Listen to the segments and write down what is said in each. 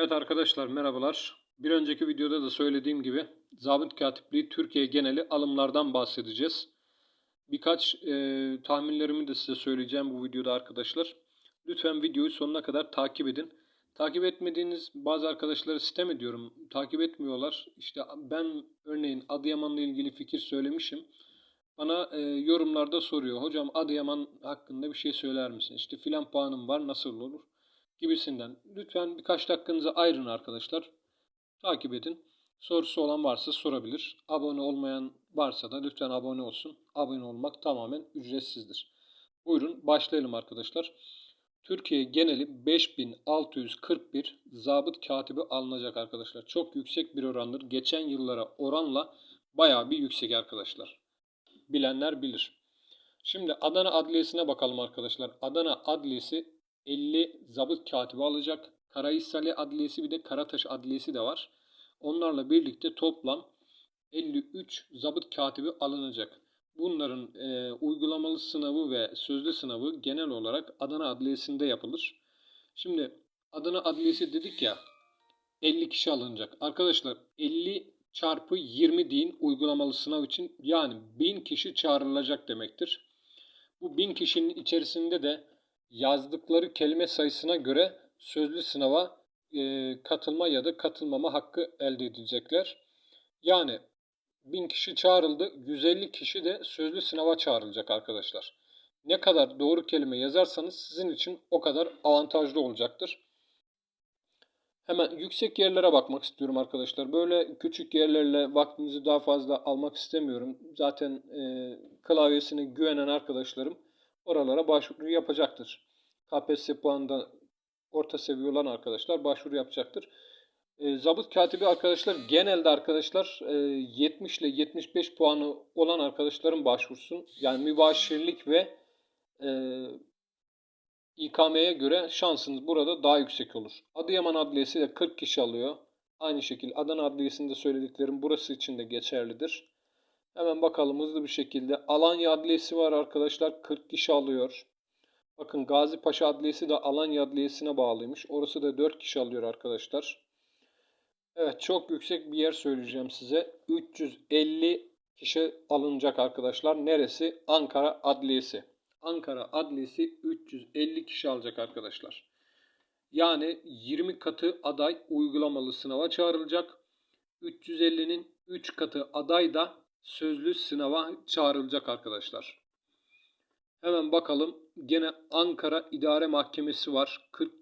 Evet arkadaşlar merhabalar. Bir önceki videoda da söylediğim gibi zabıt katipliği Türkiye geneli alımlardan bahsedeceğiz. Birkaç e, tahminlerimi de size söyleyeceğim bu videoda arkadaşlar. Lütfen videoyu sonuna kadar takip edin. Takip etmediğiniz bazı arkadaşları sitem ediyorum. Takip etmiyorlar. İşte ben örneğin Adıyaman'la ilgili fikir söylemişim. Bana e, yorumlarda soruyor. Hocam Adıyaman hakkında bir şey söyler misin? İşte filan puanım var nasıl olur? Gibisinden. Lütfen birkaç dakikanızı ayırın arkadaşlar. Takip edin. Sorusu olan varsa sorabilir. Abone olmayan varsa da lütfen abone olsun. Abone olmak tamamen ücretsizdir. Buyurun başlayalım arkadaşlar. Türkiye geneli 5641 zabıt katibi alınacak arkadaşlar. Çok yüksek bir orandır. Geçen yıllara oranla bayağı bir yüksek arkadaşlar. Bilenler bilir. Şimdi Adana Adliyesi'ne bakalım arkadaşlar. Adana Adliyesi 50 zabıt katibi alacak. Karahisali Adliyesi bir de Karataş Adliyesi de var. Onlarla birlikte toplam 53 zabıt katibi alınacak. Bunların e, uygulamalı sınavı ve sözlü sınavı genel olarak Adana Adliyesi'nde yapılır. Şimdi Adana Adliyesi dedik ya 50 kişi alınacak. Arkadaşlar 50 çarpı 20 deyin uygulamalı sınav için yani 1000 kişi çağrılacak demektir. Bu 1000 kişinin içerisinde de yazdıkları kelime sayısına göre sözlü sınava e, katılma ya da katılmama hakkı elde edecekler. Yani 1000 kişi çağrıldı, 150 kişi de sözlü sınava çağrılacak arkadaşlar. Ne kadar doğru kelime yazarsanız sizin için o kadar avantajlı olacaktır. Hemen yüksek yerlere bakmak istiyorum arkadaşlar. Böyle küçük yerlerle vaktinizi daha fazla almak istemiyorum. Zaten e, klavyesine güvenen arkadaşlarım oralara başvuru yapacaktır. KPSS puanında orta seviye olan arkadaşlar başvuru yapacaktır. E, zabıt katibi arkadaşlar genelde arkadaşlar e, 70 ile 75 puanı olan arkadaşların başvursun. Yani mübaşirlik ve e, İKM'ye göre şansınız burada daha yüksek olur. Adıyaman Adliyesi de 40 kişi alıyor. Aynı şekilde Adana Adliyesi'nde söylediklerim burası için de geçerlidir. Hemen bakalım hızlı bir şekilde. Alanya Adliyesi var arkadaşlar. 40 kişi alıyor. Bakın Gazi Paşa Adliyesi de Alanya Adliyesi'ne bağlıymış. Orası da 4 kişi alıyor arkadaşlar. Evet çok yüksek bir yer söyleyeceğim size. 350 kişi alınacak arkadaşlar. Neresi? Ankara Adliyesi. Ankara Adliyesi 350 kişi alacak arkadaşlar. Yani 20 katı aday uygulamalı sınava çağrılacak. 350'nin 3 katı aday da sözlü sınava çağrılacak arkadaşlar. Hemen bakalım. Gene Ankara İdare Mahkemesi var. 40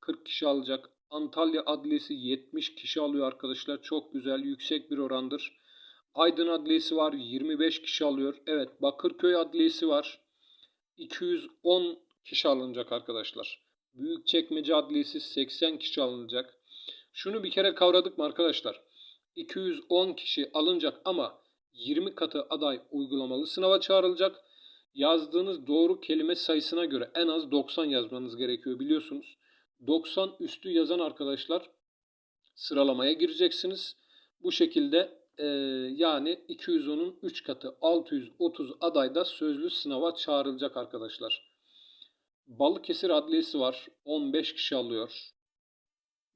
40 kişi alacak. Antalya Adliyesi 70 kişi alıyor arkadaşlar. Çok güzel, yüksek bir orandır. Aydın Adliyesi var. 25 kişi alıyor. Evet, Bakırköy Adliyesi var. 210 kişi alınacak arkadaşlar. Büyükçekmece Adliyesi 80 kişi alınacak. Şunu bir kere kavradık mı arkadaşlar? 210 kişi alınacak ama 20 katı aday uygulamalı sınava çağrılacak. Yazdığınız doğru kelime sayısına göre en az 90 yazmanız gerekiyor biliyorsunuz. 90 üstü yazan arkadaşlar sıralamaya gireceksiniz. Bu şekilde e, yani 210'un 3 katı 630 aday da sözlü sınava çağrılacak arkadaşlar. Balıkesir Adliyesi var. 15 kişi alıyor.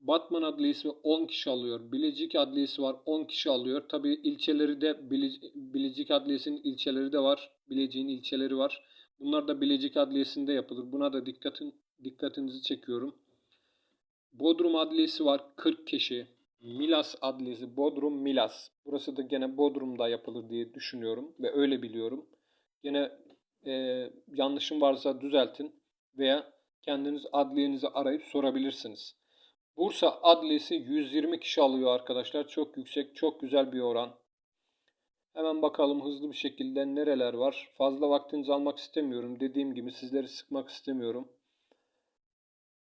Batman Adliyesi 10 kişi alıyor. Bilecik Adliyesi var 10 kişi alıyor. Tabi ilçeleri de Bilecik Adliyesi'nin ilçeleri de var. Bilecik'in ilçeleri var. Bunlar da Bilecik Adliyesi'nde yapılır. Buna da dikkatin, dikkatinizi çekiyorum. Bodrum Adliyesi var 40 kişi. Milas Adliyesi Bodrum Milas. Burası da gene Bodrum'da yapılır diye düşünüyorum ve öyle biliyorum. Gene e, yanlışım varsa düzeltin veya kendiniz adliyenizi arayıp sorabilirsiniz. Bursa Adliyesi 120 kişi alıyor arkadaşlar. Çok yüksek, çok güzel bir oran. Hemen bakalım hızlı bir şekilde nereler var. Fazla vaktinizi almak istemiyorum. Dediğim gibi sizleri sıkmak istemiyorum.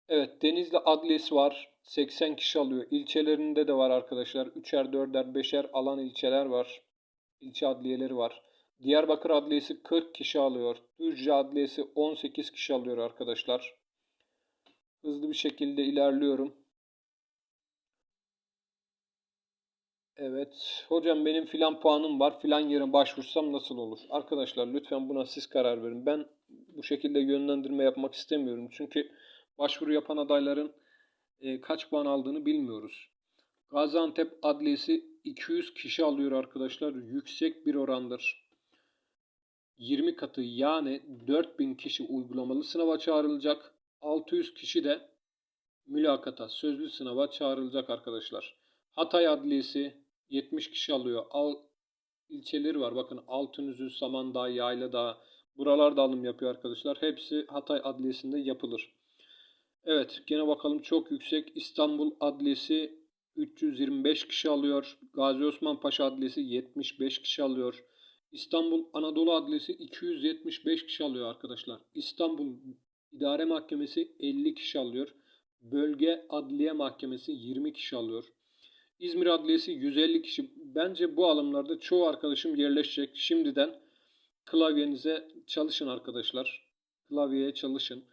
Evet Denizli Adliyesi var. 80 kişi alıyor. İlçelerinde de var arkadaşlar. 3'er, 4'er, 5'er alan ilçeler var. İlçe adliyeleri var. Diyarbakır Adliyesi 40 kişi alıyor. Düzce Adliyesi 18 kişi alıyor arkadaşlar. Hızlı bir şekilde ilerliyorum. Evet. Hocam benim filan puanım var. Filan yere başvursam nasıl olur? Arkadaşlar lütfen buna siz karar verin. Ben bu şekilde yönlendirme yapmak istemiyorum. Çünkü başvuru yapan adayların e, kaç puan aldığını bilmiyoruz. Gaziantep Adliyesi 200 kişi alıyor arkadaşlar. Yüksek bir orandır. 20 katı yani 4000 kişi uygulamalı sınava çağrılacak. 600 kişi de mülakata, sözlü sınava çağrılacak arkadaşlar. Hatay Adliyesi 70 kişi alıyor. Al, ilçeleri var. Bakın Altınüzü, Samandağ, Yayladağ. Buralarda alım yapıyor arkadaşlar. Hepsi Hatay Adliyesi'nde yapılır. Evet gene bakalım çok yüksek. İstanbul Adliyesi 325 kişi alıyor. Gazi Osman Paşa Adliyesi 75 kişi alıyor. İstanbul Anadolu Adliyesi 275 kişi alıyor arkadaşlar. İstanbul İdare Mahkemesi 50 kişi alıyor. Bölge Adliye Mahkemesi 20 kişi alıyor. İzmir Adliyesi 150 kişi. Bence bu alımlarda çoğu arkadaşım yerleşecek. Şimdiden klavyenize çalışın arkadaşlar. Klavyeye çalışın.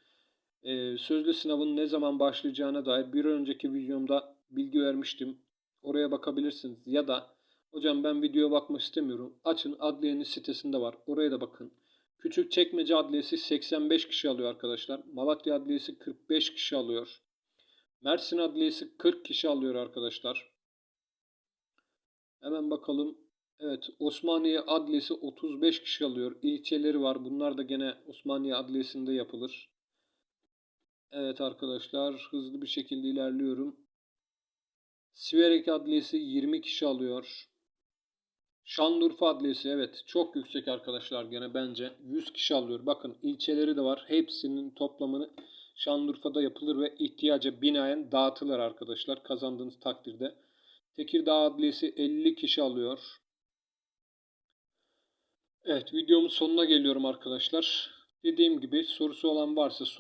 Ee, sözlü sınavın ne zaman başlayacağına dair bir önceki videomda bilgi vermiştim. Oraya bakabilirsiniz. Ya da hocam ben videoya bakmak istemiyorum. Açın adliyenin sitesinde var. Oraya da bakın. Küçükçekmece Adliyesi 85 kişi alıyor arkadaşlar. Malatya Adliyesi 45 kişi alıyor. Mersin Adliyesi 40 kişi alıyor arkadaşlar. Hemen bakalım. Evet Osmaniye Adliyesi 35 kişi alıyor. İlçeleri var. Bunlar da gene Osmaniye Adliyesi'nde yapılır. Evet arkadaşlar hızlı bir şekilde ilerliyorum. Siverek Adliyesi 20 kişi alıyor. Şanlıurfa Adliyesi evet çok yüksek arkadaşlar gene bence 100 kişi alıyor. Bakın ilçeleri de var. Hepsinin toplamını Şanlıurfa'da yapılır ve ihtiyaca binaen dağıtılır arkadaşlar kazandığınız takdirde. Tekirdağ Adliyesi 50 kişi alıyor. Evet videomun sonuna geliyorum arkadaşlar. Dediğim gibi sorusu olan varsa sorabilirsiniz.